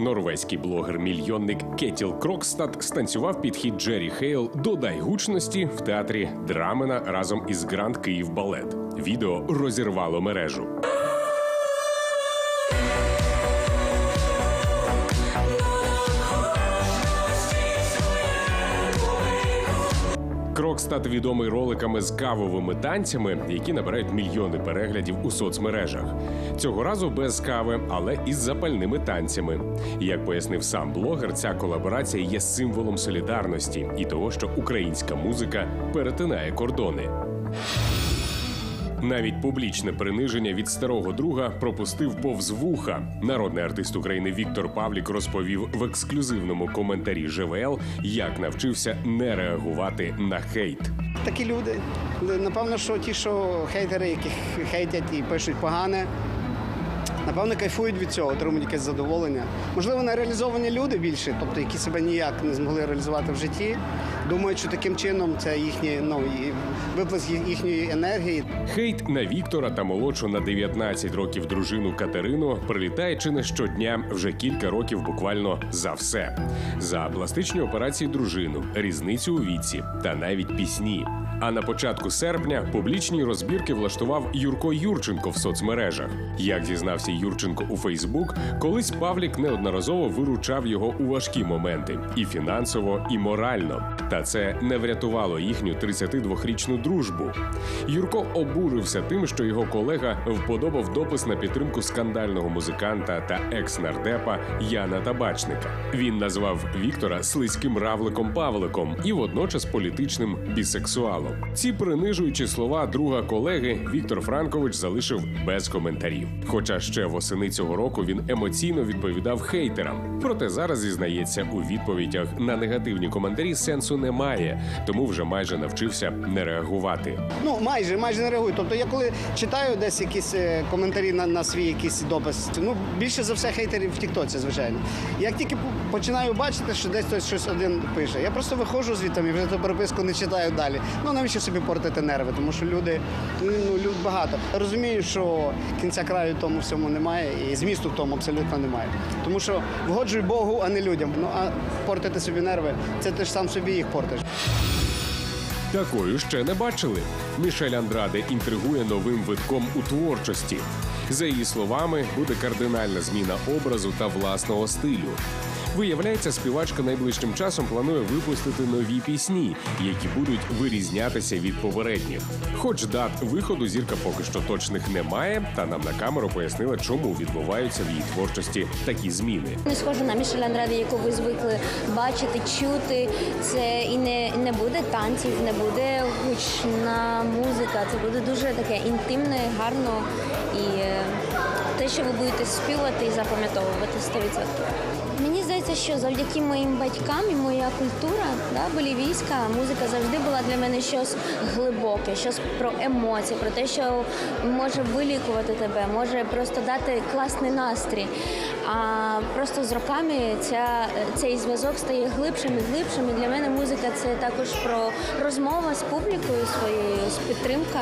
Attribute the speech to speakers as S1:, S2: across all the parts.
S1: Норвезький блогер-мільйонник Кетіл Крокстад станцював під хід Джері Хейл Додай гучності в театрі Драмена разом із Гранд Київ Балет. Відео розірвало мережу. Крокстад відомий роликами з кавовими танцями, які набирають мільйони переглядів у соцмережах. Цього разу без кави, але із запальними танцями. Як пояснив сам блогер, ця колаборація є символом солідарності і того, що українська музика перетинає кордони. Навіть публічне приниження від старого друга пропустив повз вуха. Народний артист України Віктор Павлік розповів в ексклюзивному коментарі ЖВЛ, як навчився не реагувати на хейт.
S2: Такі люди. Напевно, що ті, що хейтери, які хейтять і пишуть погане, напевно, кайфують від цього, отримують якесь задоволення. Можливо, нереалізовані люди більше, тобто які себе ніяк не змогли реалізувати в житті, думають, що таким чином це їхній ну, виплеск їхньої енергії.
S1: Хейт на Віктора та молодшу на 19 років дружину Катерину прилітає чи не щодня вже кілька років буквально за все. За пластичні операції дружину, різницю у віці та навіть пісні. А на початку серпня публічні розбірки влаштував Юрко Юрченко в соцмережах. Як зізнався Юрченко у Фейсбук, колись Павлік неодноразово виручав його у важкі моменти і фінансово, і морально. Та це не врятувало їхню 32-річну дружбу. Юрко обурився тим, що його колега вподобав допис на підтримку скандального музиканта та екс-нардепа Яна Табачника. Він назвав Віктора слизьким равликом Павликом і водночас політичним бісексуалом. Ці принижуючі слова друга колеги Віктор Франкович залишив без коментарів. Хоча ще восени цього року він емоційно відповідав хейтерам. Проте зараз зізнається у відповідях на негативні коментарі сенсу немає, тому вже майже навчився не реагувати.
S2: Ну, майже, майже не реагую. Тобто я коли читаю десь якісь е, коментарі на, на свій якийсь допис, ну більше за все хейтерів в Тіктоці, звичайно. Як тільки починаю бачити, що десь хтось щось один пише, я просто виходжу звідти і вже ту переписку не читаю далі. Ну навіщо собі портити нерви, тому що люди, ну люд багато. Розумію, що кінця краю тому всьому немає, і змісту в тому абсолютно немає. Тому що вгоджуй Богу, а не людям. Ну а портити собі нерви, це ти ж сам собі їх портиш.
S1: Такою ще не бачили. Мішель Андраде інтригує новим витком у творчості. За її словами, буде кардинальна зміна образу та власного стилю. Виявляється, співачка найближчим часом планує випустити нові пісні, які будуть вирізнятися від попередніх. Хоч дат виходу зірка поки що точних немає, та нам на камеру пояснила, чому відбуваються в її творчості такі зміни.
S3: Не схоже на Мішель Андраде, яку ви звикли бачити, чути. Це і не, не буде танців, не буде гучна музика. Це буде дуже таке інтимне, гарно і е, те, що ви будете співати і запам'ятовувати 100%. Здається, що завдяки моїм батькам і моя культура, да, болівійська музика завжди була для мене щось глибоке, щось про емоції, про те, що може вилікувати тебе, може просто дати класний настрій. А просто з роками ця, цей зв'язок стає глибшим і глибшим. І для мене музика це також про розмова з публікою своєю, з підтримка.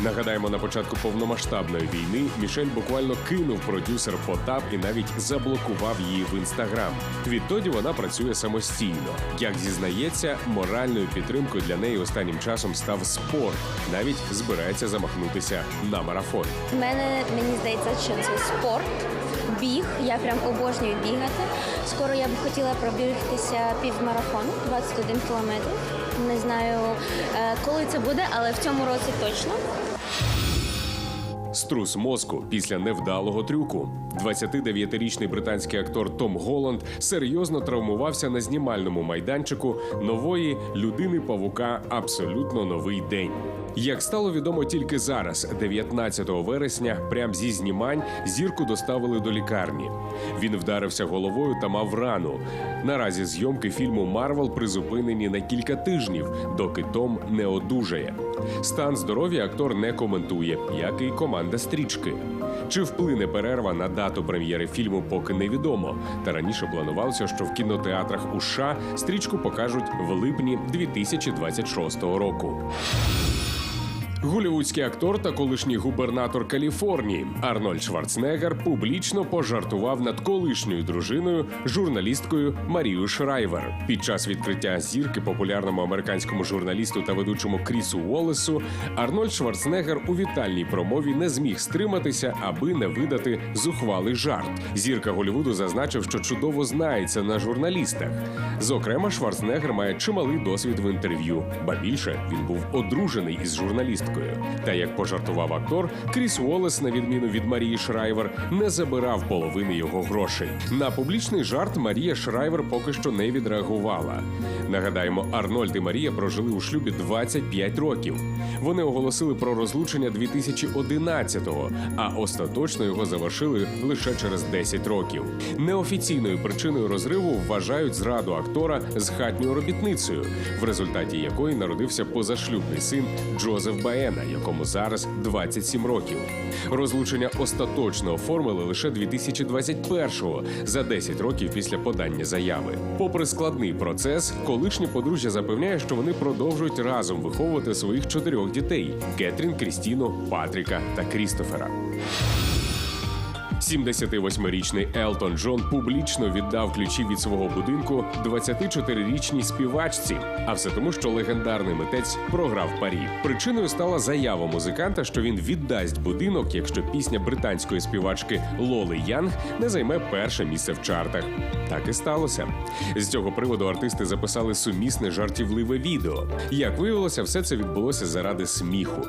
S1: Нагадаємо, на початку повномасштабної війни Мішель буквально кинув продюсер Потап і навіть заблокував її в інстаграм. Відтоді вона працює самостійно. Як зізнається, моральною підтримкою для неї останнім часом став спорт. Навіть збирається замахнутися на марафон.
S3: Мене мені здається, що це спорт, біг. Я прям обожнюю бігати. Скоро я б хотіла пробігтися півмарафон 21 кілометрів. Не знаю, е, коли це буде, але в цьому році точно.
S1: Струс мозку після невдалого трюку. 29-річний британський актор Том Голланд серйозно травмувався на знімальному майданчику нової людини павука Абсолютно новий день. Як стало відомо тільки зараз, 19 вересня, прямо зі знімань зірку доставили до лікарні. Він вдарився головою та мав рану. Наразі зйомки фільму Марвел призупинені на кілька тижнів, доки Том не одужає. Стан здоров'я актор не коментує, як і команда стрічки. Чи вплине перерва на дату прем'єри фільму, поки невідомо. Та раніше планувалося, що в кінотеатрах у США стрічку покажуть в липні 2026 року. Голівудський актор та колишній губернатор Каліфорнії Арнольд Шварценеггер публічно пожартував над колишньою дружиною, журналісткою Марією Шрайвер. Під час відкриття зірки популярному американському журналісту та ведучому Крісу Уоллесу Арнольд Шварценеггер у вітальній промові не зміг стриматися, аби не видати зухвалий жарт. Зірка Голівуду зазначив, що чудово знається на журналістах. Зокрема, Шварценеггер має чималий досвід в інтерв'ю, ба більше він був одружений із журналісткою. Та як пожартував актор, Кріс Уоллес, на відміну від Марії Шрайвер, не забирав половини його грошей. На публічний жарт Марія Шрайвер поки що не відреагувала. Нагадаємо, Арнольд і Марія прожили у шлюбі 25 років. Вони оголосили про розлучення 2011-го, а остаточно його завершили лише через 10 років. Неофіційною причиною розриву вважають зраду актора з хатньою робітницею, в результаті якої народився позашлюбний син Джозеф Баена, якому зараз 27 років. Розлучення остаточно оформили лише 2021-го, за 10 років після подання заяви. Попри складний процес, колишнє подружжя запевняє, що вони продовжують разом виховувати своїх чотирьох дітей: Кетрін, Крістіну, Патріка та Крістофера. 78-річний Елтон Джон публічно віддав ключі від свого будинку 24-річній співачці. А все тому, що легендарний митець програв парі. Причиною стала заява музиканта, що він віддасть будинок, якщо пісня британської співачки Лоли Янг не займе перше місце в чартах. Так і сталося. З цього приводу артисти записали сумісне жартівливе відео. Як виявилося, все це відбулося заради сміху.